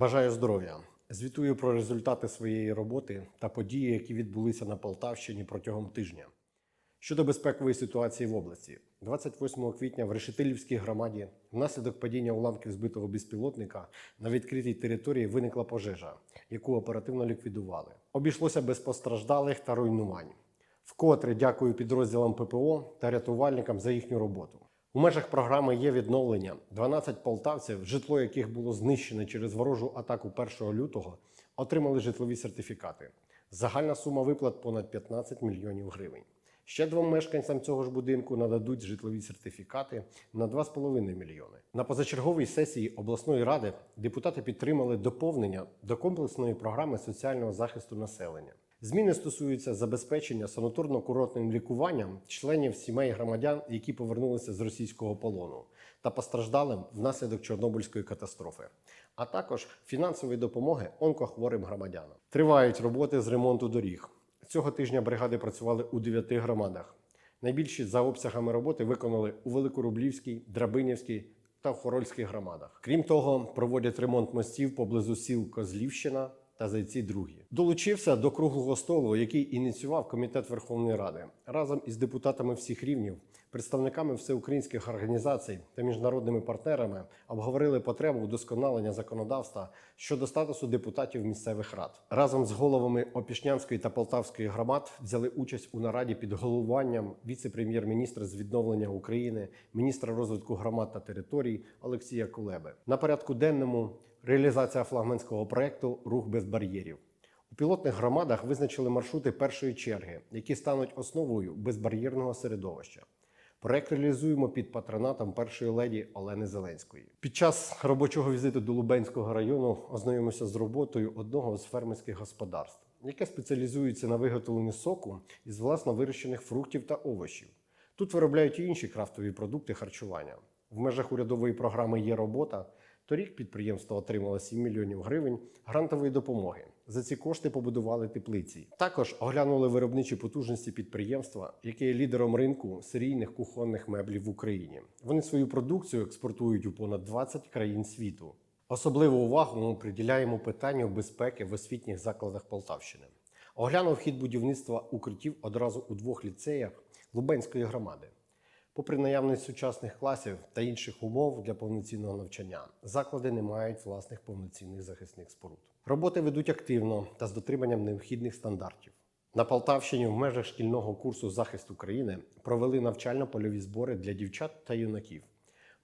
Бажаю здоров'я. Звітую про результати своєї роботи та події, які відбулися на Полтавщині протягом тижня. Щодо безпекової ситуації в області, 28 квітня в Решетилівській громаді внаслідок падіння уламків збитого безпілотника на відкритій території виникла пожежа, яку оперативно ліквідували. Обійшлося без постраждалих та руйнувань. Вкотре дякую підрозділам ППО та рятувальникам за їхню роботу. У межах програми є відновлення. 12 полтавців, житло яких було знищене через ворожу атаку 1 лютого, отримали житлові сертифікати. Загальна сума виплат понад 15 мільйонів гривень. Ще двом мешканцям цього ж будинку нададуть житлові сертифікати на 2,5 мільйони. На позачерговій сесії обласної ради депутати підтримали доповнення до комплексної програми соціального захисту населення. Зміни стосуються забезпечення санаторно-курортним лікуванням членів сімей громадян, які повернулися з російського полону, та постраждалим внаслідок Чорнобильської катастрофи, а також фінансової допомоги онкохворим громадянам. Тривають роботи з ремонту доріг. Цього тижня бригади працювали у дев'яти громадах. Найбільші за обсягами роботи виконали у Великорублівській, Драбинівській та Хорольській громадах. Крім того, проводять ремонт мостів поблизу сіл Козлівщина та Зайці Другі. Долучився до круглого столу, який ініціював комітет Верховної Ради разом із депутатами всіх рівнів, представниками всеукраїнських організацій та міжнародними партнерами обговорили потребу вдосконалення законодавства щодо статусу депутатів місцевих рад. Разом з головами Опішнянської та Полтавської громад взяли участь у нараді під головуванням віце-прем'єр-міністра з відновлення України, міністра розвитку громад та територій Олексія Кулеби. На порядку денному реалізація флагманського проекту Рух без бар'єрів. У пілотних громадах визначили маршрути першої черги, які стануть основою безбар'єрного середовища. Проект реалізуємо під патронатом першої леді Олени Зеленської. Під час робочого візиту до Лубенського району ознайомився з роботою одного з фермерських господарств, яке спеціалізується на виготовленні соку із власно вирощених фруктів та овочів. Тут виробляють і інші крафтові продукти харчування. В межах урядової програми є робота. Торік підприємство отримало 7 мільйонів гривень грантової допомоги. За ці кошти побудували теплиці. Також оглянули виробничі потужності підприємства, яке є лідером ринку серійних кухонних меблів в Україні. Вони свою продукцію експортують у понад 20 країн світу. Особливу увагу ми приділяємо питанню безпеки в освітніх закладах Полтавщини. Оглянув хід будівництва укриттів одразу у двох ліцеях Лубенської громади. Попри наявність сучасних класів та інших умов для повноцінного навчання, заклади не мають власних повноцінних захисних споруд. Роботи ведуть активно та з дотриманням необхідних стандартів. На Полтавщині в межах шкільного курсу захист України провели навчально-польові збори для дівчат та юнаків.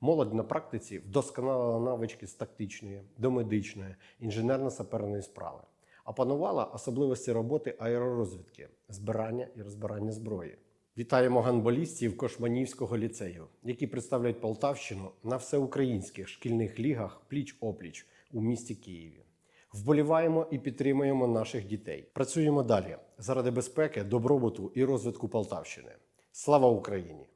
Молодь на практиці вдосконалила навички з тактичної, домедичної, інженерно-саперної справи, опанувала особливості роботи аеророзвідки, збирання і розбирання зброї. Вітаємо ганболістів Кошманівського ліцею, які представляють Полтавщину на всеукраїнських шкільних лігах пліч-опліч у місті Києві. Вболіваємо і підтримуємо наших дітей. Працюємо далі заради безпеки, добробуту і розвитку Полтавщини. Слава Україні!